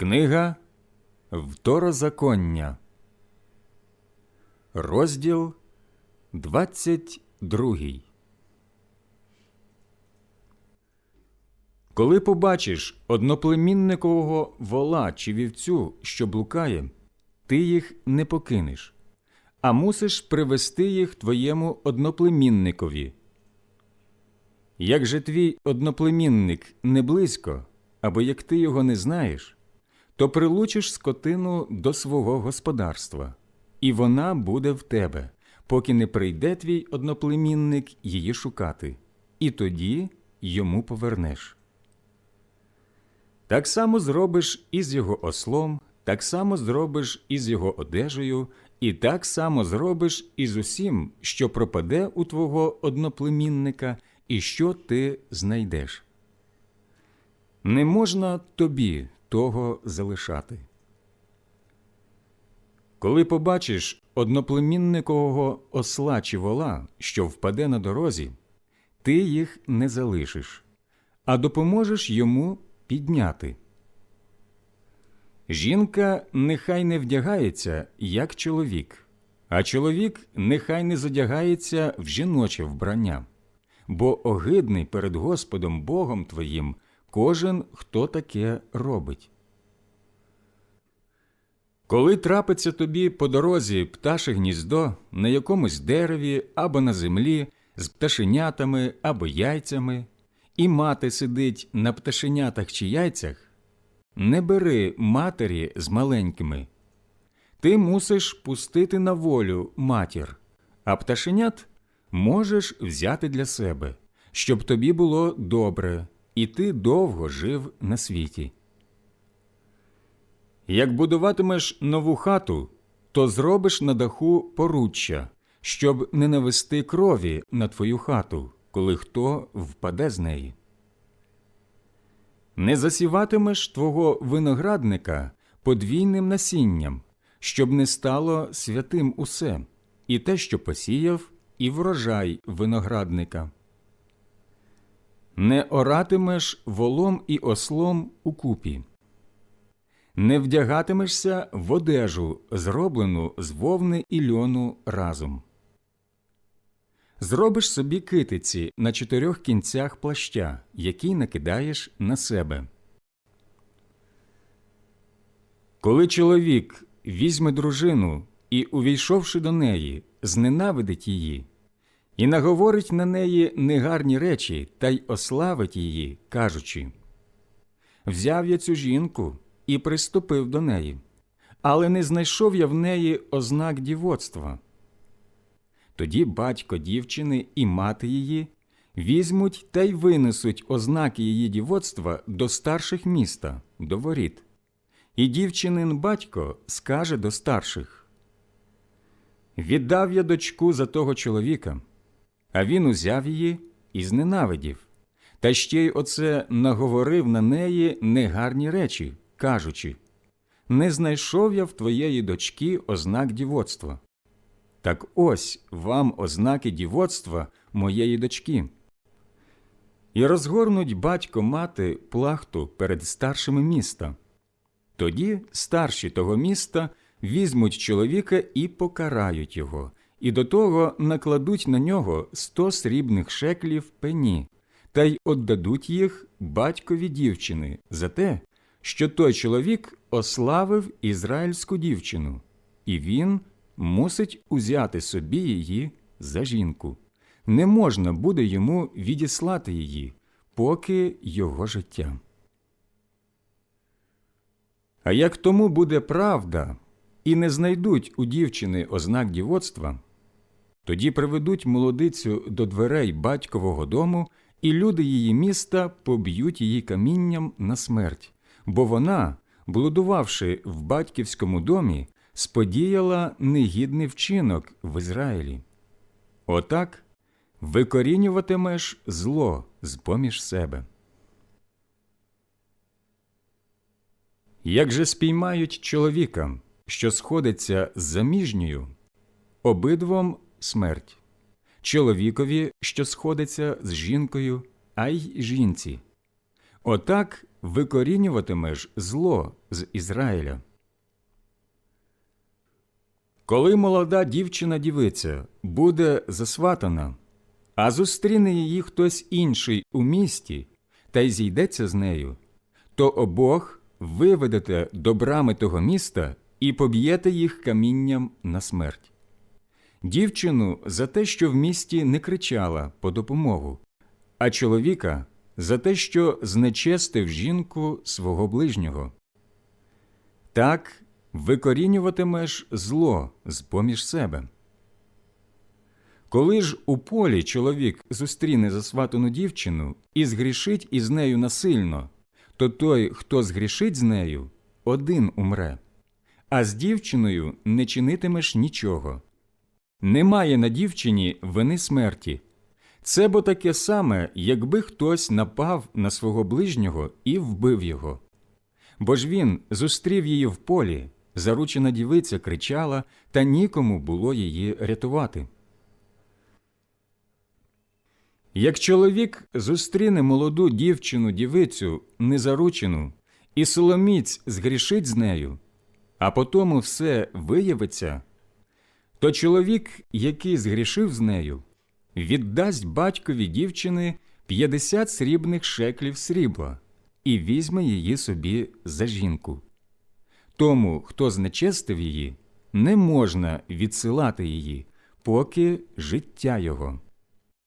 Книга Второзаконня, розділ 22. Коли побачиш одноплемінникового вола чи вівцю, що блукає, ти їх не покинеш, а мусиш привести їх твоєму одноплемінникові. Як же твій одноплемінник не близько, або як ти його не знаєш, то прилучиш скотину до свого господарства, і вона буде в тебе, поки не прийде твій одноплемінник її шукати, і тоді йому повернеш. Так само зробиш і з його ослом, так само зробиш і з його одежею, і так само зробиш і з усім, що пропаде у твого одноплемінника, і що ти знайдеш. Не можна тобі того залишати. Коли побачиш одноплемінникового осла чи вола, що впаде на дорозі, ти їх не залишиш, а допоможеш йому підняти. Жінка нехай не вдягається, як чоловік, а чоловік нехай не задягається в жіноче вбрання, бо огидний перед Господом Богом твоїм кожен, хто таке робить. Коли трапиться тобі по дорозі пташе гніздо на якомусь дереві або на землі з пташенятами або яйцями, і мати сидить на пташенятах чи яйцях, не бери матері з маленькими. Ти мусиш пустити на волю матір, а пташенят можеш взяти для себе, щоб тобі було добре, і ти довго жив на світі. Як будуватимеш нову хату, то зробиш на даху поруччя, щоб не навести крові на твою хату, коли хто впаде з неї. Не засіватимеш твого виноградника подвійним насінням, щоб не стало святим усе, і те, що посіяв, і врожай виноградника. Не оратимеш волом і ослом укупі. Не вдягатимешся в одежу, зроблену з вовни і льону разом. Зробиш собі китиці на чотирьох кінцях плаща, який накидаєш на себе. Коли чоловік візьме дружину і, увійшовши до неї, зненавидить її, і наговорить на неї негарні речі та й ославить її, кажучи Взяв я цю жінку і приступив до неї, але не знайшов я в неї ознак дівоцтва. Тоді батько дівчини і мати її візьмуть та й винесуть ознаки її дівоцтва до старших міста, до воріт. І дівчинин батько скаже до старших Віддав я дочку за того чоловіка, а він узяв її і зненавидів, та ще й оце наговорив на неї негарні речі, кажучи Не знайшов я в твоєї дочки ознак дівоцтва. Так ось вам ознаки дівоцтва моєї дочки. І розгорнуть батько мати плахту перед старшими міста. Тоді старші того міста візьмуть чоловіка і покарають його, і до того накладуть на нього сто срібних шеклів пені, та й отдадуть їх батькові дівчини за те, що той чоловік ославив ізраїльську дівчину, і він мусить узяти собі її за жінку. Не можна буде йому відіслати її, поки його життя. А як тому буде правда, і не знайдуть у дівчини ознак дівоцтва, тоді приведуть молодицю до дверей батькового дому, і люди її міста поб'ють її камінням на смерть, бо вона, блудувавши в батьківському домі, сподіяла негідний вчинок в Ізраїлі. Отак викорінюватимеш зло з поміж себе. Як же спіймають чоловіка, що сходиться з заміжньою, обидвом смерть, чоловікові, що сходиться з жінкою, а й жінці. Отак викорінюватимеш зло з Ізраїля. Коли молода дівчина дівиця буде засватана, а зустріне її хтось інший у місті та й зійдеться з нею, то обох виведете до брами того міста і поб'єте їх камінням на смерть. Дівчину за те, що в місті не кричала по допомогу, а чоловіка за те, що знечестив жінку свого ближнього. Так викорінюватимеш зло з поміж себе. Коли ж у полі чоловік зустріне засватану дівчину і згрішить із нею насильно, то той, хто згрішить з нею, один умре, а з дівчиною не чинитимеш нічого. Немає на дівчині вини смерті. Це бо таке саме, якби хтось напав на свого ближнього і вбив його. Бо ж він зустрів її в полі, заручена дівиця кричала, та нікому було її рятувати. Як чоловік зустріне молоду дівчину дівицю незаручену, і соломіць згрішить з нею, а потому все виявиться, то чоловік, який згрішив з нею, віддасть батькові дівчини 50 срібних шеклів срібла і візьме її собі за жінку. Тому, хто знечестив її, не можна відсилати її, поки життя його.